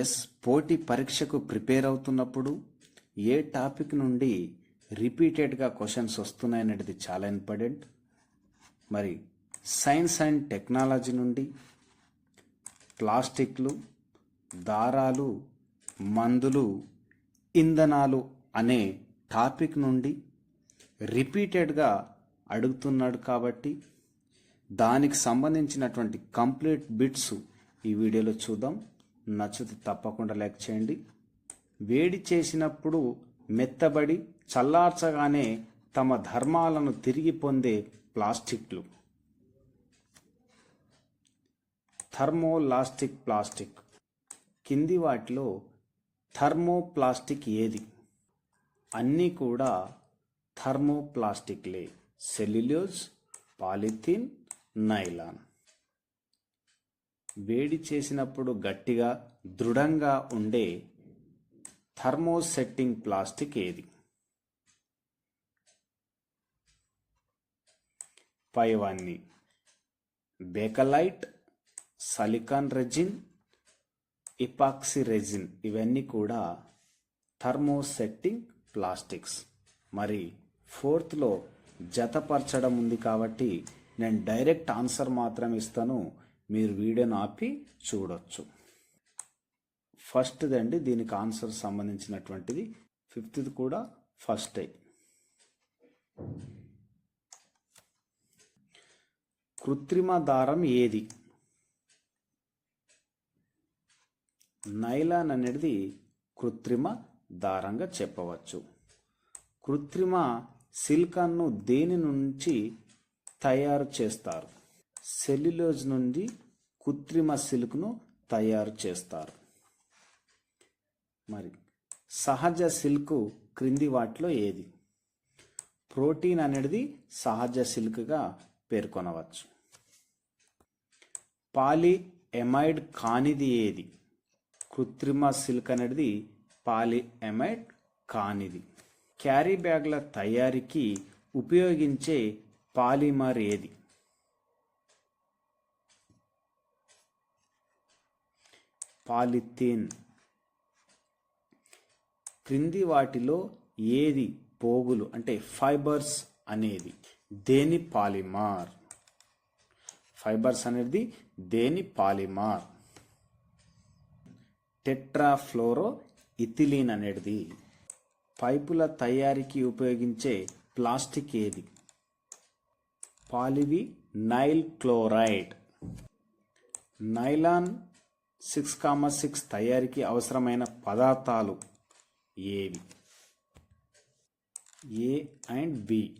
Yes పోటీ పరీక్షకు prepare అవుతున్నప్పుడు ఏ టాపిక్ నుండి రిపీటెడ్గా క్వశ్చన్స్ వస్తున్నాయనేది చాలా ఇంపార్టెంట్. మరి సైన్స్ అండ్ టెక్నాలజీ నుండి ప్లాస్టిక్లు దారాలు మందులు ఇంధనాలు అనే టాపిక్ నుండి రిపీటెడ్గా అడుగుతున్నాడు కాబట్టి దానికి సంబంధించినటువంటి కంప్లీట్ బిట్స్ ఈ వీడియోలో చూద్దాం. నచ్చితే తప్పకుండా లైక్ చేయండి. వేడి చేసినప్పుడు మెత్తబడి చల్లార్చగానే తమ ధర్మాలను తిరిగి పొందే ప్లాస్టిక్లు. థర్మోలాస్టిక్ ప్లాస్టిక్. కింది వాటిలో థర్మోప్లాస్టిక్ ఏది? అన్నీ కూడా థర్మోప్లాస్టిక్లే. Cellulose polythene nylon. వేడి చేసినప్పుడు గట్టిగా దృఢంగా ఉండే థర్మోసెట్టింగ్ ప్లాస్టిక్ ఏది? పైవాన్ని bakelite silicon resin epoxy resin ఇవన్నీ కూడా థర్మోసెట్టింగ్ ప్లాస్టిక్స్. మరి ఫోర్త్లో జతపరచడం ఉంది కాబట్టి నేను డైరెక్ట్ ఆన్సర్ మాత్రం ఇస్తాను. మీరు వీడియోను ఆపి చూడొచ్చు. ఫస్ట్ది అండి దీనికి ఆన్సర్ సంబంధించినటువంటిది. ఫిఫ్త్ది కూడా ఫస్ట్. కృత్రిమ దారం ఏది? నైలాన్ అనేది కృత్రిమ దారంగా చెప్పవచ్చు. కృత్రిమ సిల్కాన్ను దేని నుంచి తయారు చేస్తారు? సెల్యులోజ్ నుండి కృత్రిమ సిల్క్ను తయారు చేస్తారు. మరి సహజ సిల్క్ క్రింది వాటిలో ఏది? ప్రోటీన్ అనేది సహజ సిల్క్గా పేర్కొనవచ్చు. పాలి ఎమైడ్ కానిది ఏది? కృత్రిమ సిల్క్ అనేది పాలి ఎమైడ్ కానిది. క్యారీ బ్యాగ్ల తయారీకి ఉపయోగించే పాలిమర్ ఏది? పాలిథీన్. క్రింది వాటిలో ఏది పోగులు? అంటే ఫైబర్స్ అనేది దేని పాలిమార్? ఫైబర్స్ అనేది దేని పాలిమార్? టెట్రాఫ్లోరో ఇథిలీన్ అనేది పైపుల తయారీకి ఉపయోగించే ప్లాస్టిక్ ఏది? Polyvinyl chloride. Nylon six comma six తయారీకి అవసరమైన పదార్థాలు ఏవి? A and B.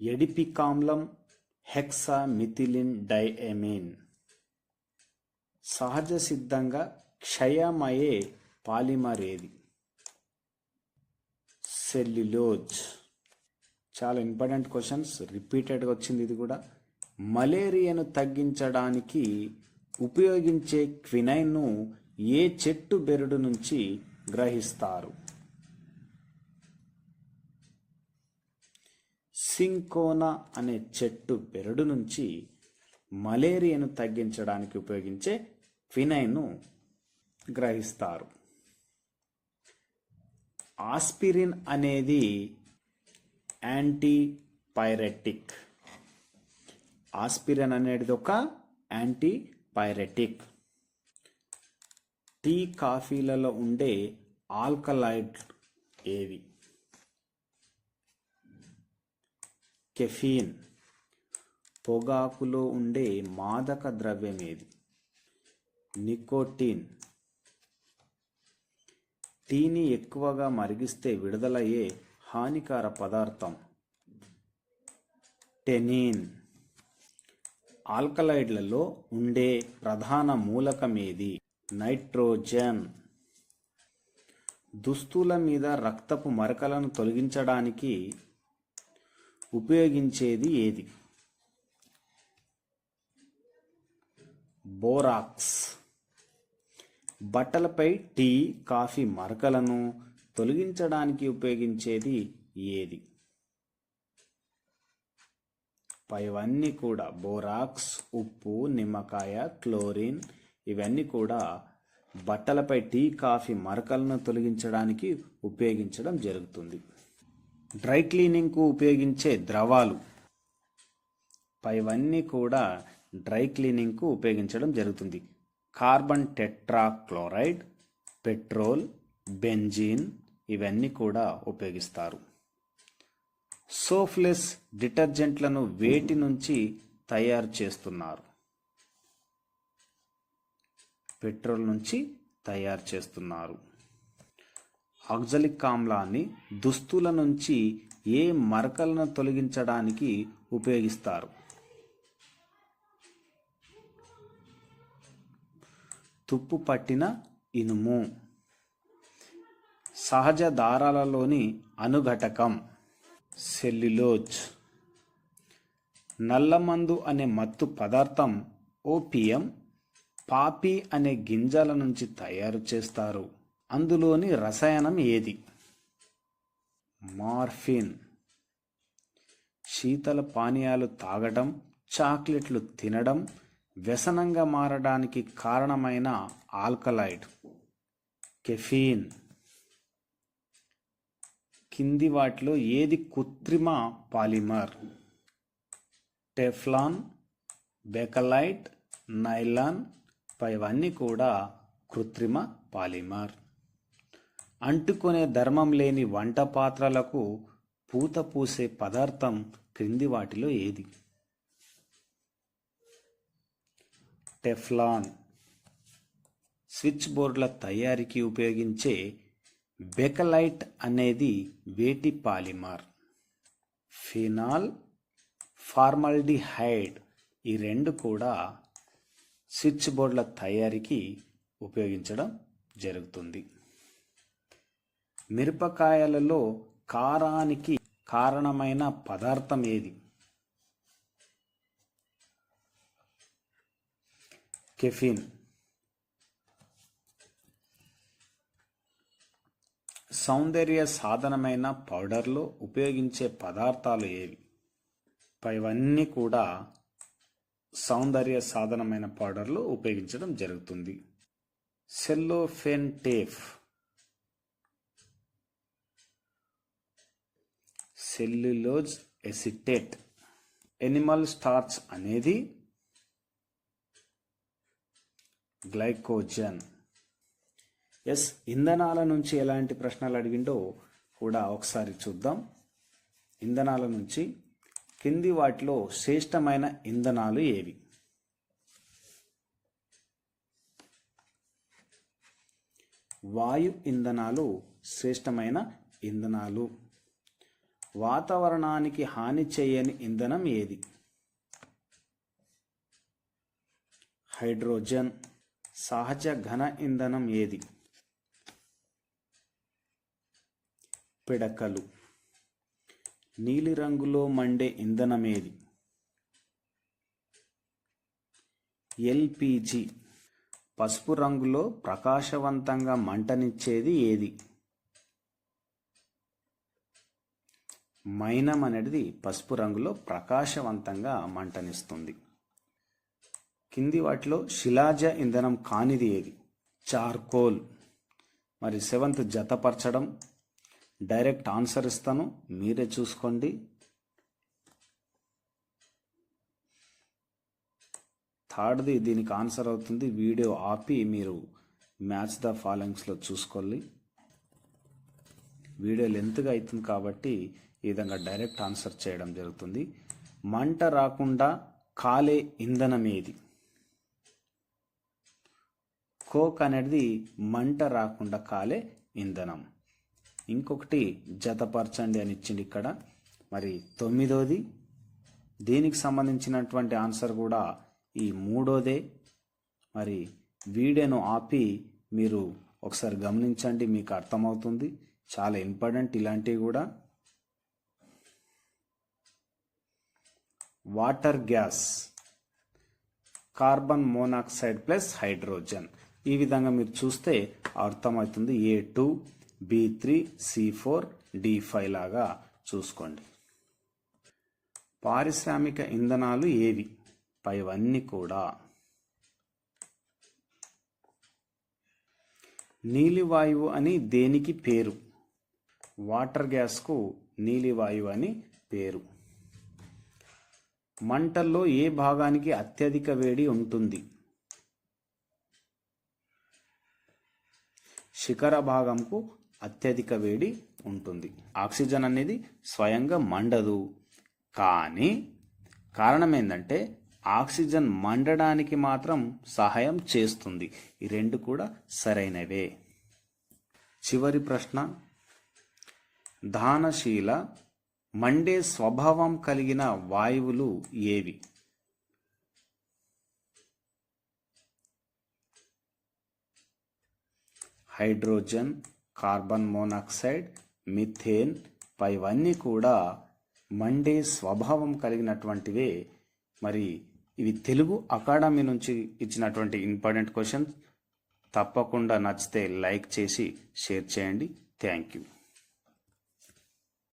ఎడిపికామ్లం hexa methylene డైఎమిన్ సహజ సిద్ధంగా క్షయమయ్యే పాలిమర్ ఏది సెల్యులోజ్. చాలా ఇంపార్టెంట్ క్వశ్చన్స్. రిపీటెడ్గా వచ్చింది ఇది కూడా. మలేరియాను తగ్గించడానికి ఉపయోగించే క్వినైన్ను ఏ చెట్టు బెరడు నుంచి గ్రహిస్తారు? సింకోనా అనే చెట్టు బెరడు నుంచి మలేరియాను తగ్గించడానికి ఉపయోగించే క్వినైన్ను గ్రహిస్తారు. ఆస్పిరిన్ అనేది యాంటీపైరెటిక్. ఆస్పిరిన్ అనేది ఒక యాంటీ పైరెటిక్. టీ కాఫీలలో ఉండే ఆల్కలైడ్ ఏవి? కెఫీన్. పొగాకులో ఉండే మాదక ద్రవ్యం ఏది? నికోటిన్. టీని ఎక్కువగా మరిగిస్తే విడుదలయ్యే హానికర పదార్థం టెనిన్. ఆల్కలైడ్లలో ఉండే ప్రధాన మూలకమేది? నైట్రోజన్. దుస్తుల మీద రక్తపు మరకలను తొలగించడానికి ఉపయోగించేది ఏది? బోరాక్స్. బట్టలపై టీ కాఫీ మరకలను తొలగించడానికి ఉపయోగించేది ఏది? పైవన్నీ కూడా బోరాక్స్ ఉప్పు నిమ్మకాయ క్లోరిన్ ఇవన్నీ కూడా బట్టలపై టీ కాఫీ మరకలను తొలగించడానికి ఉపయోగించడం జరుగుతుంది. డ్రై క్లీనింగ్కు ఉపయోగించే ద్రవాలు. పైవన్నీ కూడా డ్రై క్లీనింగ్కు ఉపయోగించడం జరుగుతుంది. కార్బన్ టెట్రాక్లోరైడ్ పెట్రోల్ బెంజీన్ ఇవన్నీ కూడా ఉపయోగిస్తారు. సోఫ్లెస్ డిటర్జెంట్లను వేటి నుంచి తయారు చేస్తున్నారు? పెట్రోల్ నుంచి తయారు చేస్తున్నారు. ఆక్జలిక్ ఆమ్లాన్ని దుస్తుల నుంచి ఏ మరకలను తొలగించడానికి ఉపయోగిస్తారు? తుప్పు పట్టిన ఇనుము. సహజ దారాలలోని అనుఘటకం. సెల్యులోజ్. నల్లమందు అనే మత్తు పదార్థం ఓపియం పాపి అనే గింజల నుంచి తయారు చేస్తారు. అందులోని రసాయనం ఏది? మార్ఫిన్. శీతల పానీయాలు తాగడం చాక్లెట్లు తినడం వ్యసనంగా మారడానికి కారణమైన ఆల్కలైడ్. కెఫీన్. కింది వాటిలో ఏది కృత్రిమ పాలిమర్? టెఫ్లాన్ బెకలైట్ నైలాన్ పైవన్నీ కూడా కృత్రిమ పాలిమర్. అంటుకునే ధర్మం లేని వంట పాత్రలకు పూత పూసే పదార్థం క్రింది వాటిలో ఏది? టెఫ్లాన్. స్విచ్ బోర్డుల తయారీకి ఉపయోగించే బెకలైట్ అనేది వేటి పాలిమర్. ఫినాల్ ఫార్మల్డిహైడ్ ఈ రెండు కూడా స్విచ్ బోర్డుల తయారీకి ఉపయోగించడం జరుగుతుంది. మిరపకాయలలో కారానికి కారణమైన పదార్థం ఏది? కెఫిన్. సౌందర్య సాధనమైన పౌడర్లో ఉపయోగించే పదార్థాలు ఏవి? పైవన్నీ కూడా సౌందర్య సాధనమైన పౌడర్లో ఉపయోగించడం జరుగుతుంది. Cellophane tape cellulose acetate. Animal starch అనేది గ్లైకోజన్. ఎస్ ఇంధనాల నుంచి ఎలాంటి ప్రశ్నలు అడిగిండో కూడా ఒకసారి చూద్దాం. ఇంధనాల నుంచి కింది వాటిలో శ్రేష్టమైన ఇంధనాలు ఏవి? వాయు ఇంధనాలు శ్రేష్టమైన ఇంధనాలు. వాతావరణానికి హాని చేయని ఇంధనం ఏది? హైడ్రోజన్ సహజ ఘన ఇంధనం ఏది? పిడకలు. నీలిరంగులో మండే ఇంధనం ఏది ఎల్పిజి. పసుపు రంగులో ప్రకాశవంతంగా మంటనిచ్చేది ఏది? మైనం అనేది పసుపు రంగులో ప్రకాశవంతంగా మంటనిస్తుంది. కింది వాటిలో శిలాజ ఇంధనం కానిది ఏది? చార్కోల్. మరి సెవెంత్ జతపరచడం డైరెక్ట్ ఆన్సర్ ఇస్తాను. మీరే చూసుకోండి. థర్డ్ది దీనికి ఆన్సర్ అవుతుంది. వీడియో ఆపి మీరు మ్యాచ్ ద ఫాలోయింగ్స్లో చూసుకోవాలి వీడియో లెంత్గా అవుతుంది కాబట్టి ఈ విధంగా డైరెక్ట్ ఆన్సర్ చేయడం జరుగుతుంది. మంట రాకుండా కాలే ఇంధనం ఏది కోక్ అనేది మంట రాకుండా కాలే ఇంధనం. ఇంకొకటి జతపరచండి అని ఇచ్చింది ఇక్కడ. మరి తొమ్మిదోది దీనికి సంబంధించినటువంటి ఆన్సర్ కూడా ఈ మూడోదే. మరి వీడియోను ఆపి మీరు ఒకసారి గమనించండి మీకు అర్థమవుతుంది. చాలా ఇంపార్టెంట్ ఇలాంటివి కూడా. Water gas carbon monoxide plus hydrogen. ఈ విధంగా మీరు చూస్తే అర్థమవుతుంది A two. B three C four D five లాగా చూసుకోండి. పారిశ్రామిక ఇంధనాలు ఏవి? పైవన్నీ కూడా. నీలివాయువు అని దేనికి పేరు? వాటర్ గ్యాస్కు నీలివాయువు అని పేరు. మంటల్లో ఏ భాగానికి అత్యధిక వేడి ఉంటుంది? శిఖర భాగంకు అత్యధిక వేడి ఉంటుంది. ఆక్సిజన్ అనేది స్వయంగా మండదు. కానీ కారణం ఏంటంటే ఆక్సిజన్ మండడానికి మాత్రం సహాయం చేస్తుంది. ఈ రెండు కూడా సరైనవే. చివరి ప్రశ్న. దానశీల మండే స్వభావం కలిగిన వాయువులు ఏవి? హైడ్రోజన్ కార్బన్ మోనాక్సైడ్ మిథేన్ పైవన్నీ కూడా మండే స్వభావం కలిగినటువంటివే. మరి ఇవి తెలుగు అకాడమీ నుంచి ఇచ్చినటువంటి ఇంపార్టెంట్ క్వశ్చన్స్. తప్పకుండా నచ్చితే లైక్ చేసి షేర్ చేయండి. Thank you.